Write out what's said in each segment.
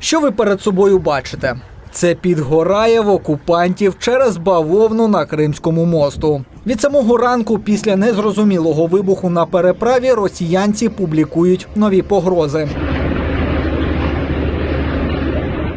Що ви перед собою бачите? Це підгорає в окупантів через бавовну на Кримському мосту. Від самого ранку, після незрозумілого вибуху на переправі, росіянці публікують нові погрози.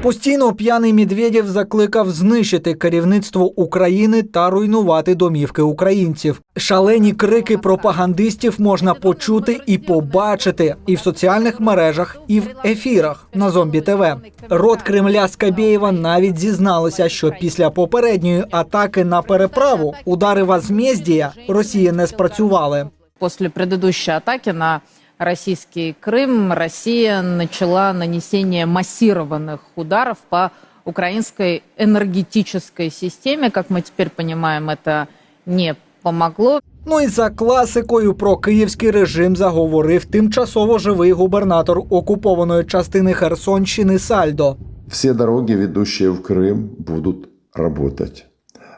Постійно п'яний Медведєв закликав знищити керівництво України та руйнувати домівки українців. Шалені крики пропагандистів можна почути і побачити і в соціальних мережах, і в ефірах на зомбі ТВ. Рот Кремля Скабєєва навіть зізналися, що після попередньої атаки на переправу удари Возмездія Росії не спрацювали. После предыдущей атаки на российский Крым Россия начала нанесение массированных ударов по украинской энергетической системе. Как мы теперь понимаем, это не помогло. Ну і за класикою про київський режим заговорив тимчасово живий губернатор окупованої частини Херсонщини Сальдо. Все дороги, ведущие в Крым, будут работать.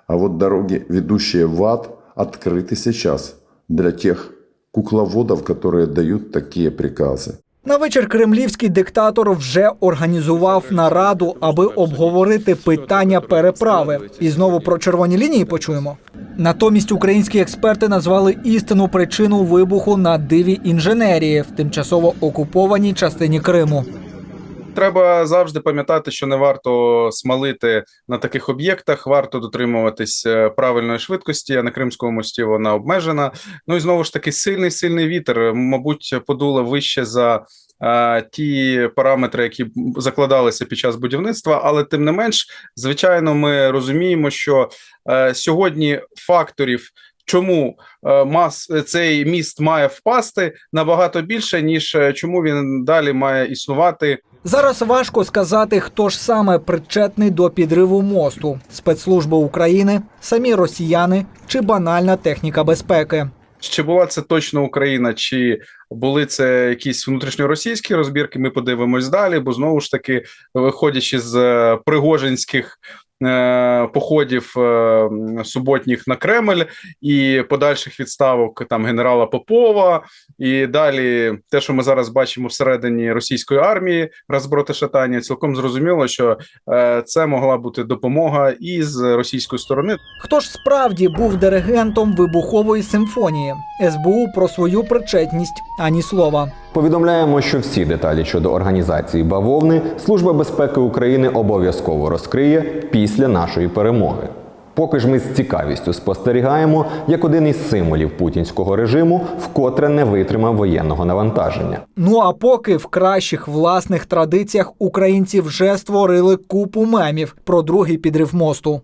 А вот дороги, ведущие в ад, открыты сейчас для тех кукловодов, которые дают такие приказы. На вечір кремлівський диктатор вже організував нараду, аби обговорити питання переправи. І знову про червоні лінії почуємо. Натомість українські експерти назвали істинну причину вибуху на диві інженерії в тимчасово окупованій частині Криму. Треба завжди пам'ятати, що не варто смалити на таких об'єктах, варто дотримуватись е, правильної швидкості. А на Кримському мості вона обмежена. Ну і знову ж таки, сильний сильний вітер, мабуть, подуло вище за е, ті параметри, які закладалися під час будівництва. Але тим не менш, звичайно, ми розуміємо, що е, сьогодні факторів. Чому е, мас цей міст має впасти набагато більше, ніж е, чому він далі має існувати Зараз важко сказати, хто ж саме причетний до підриву мосту: спецслужби України, самі росіяни чи банальна техніка безпеки. Чи була це точно Україна, чи були це якісь внутрішньоросійські розбірки? Ми подивимось далі, бо знову ж таки, виходячи з е, пригожинських походів е, суботніх на Кремль і подальших відставок там генерала Попова, і далі те, що ми зараз бачимо всередині російської армії, розброти шатання, цілком зрозуміло, що е, це могла бути допомога і з російської сторони. Хто ж справді був диригентом вибухової симфонії? СБУ про свою причетність ані слова. Повідомляємо, що всі деталі щодо організації бавовни Служба безпеки України обов'язково розкриє після нашої перемоги. Поки ж ми з цікавістю спостерігаємо, як один із символів путінського режиму вкотре не витримав воєнного навантаження. Ну а поки в кращих власних традиціях українці вже створили купу мемів про другий підрив мосту.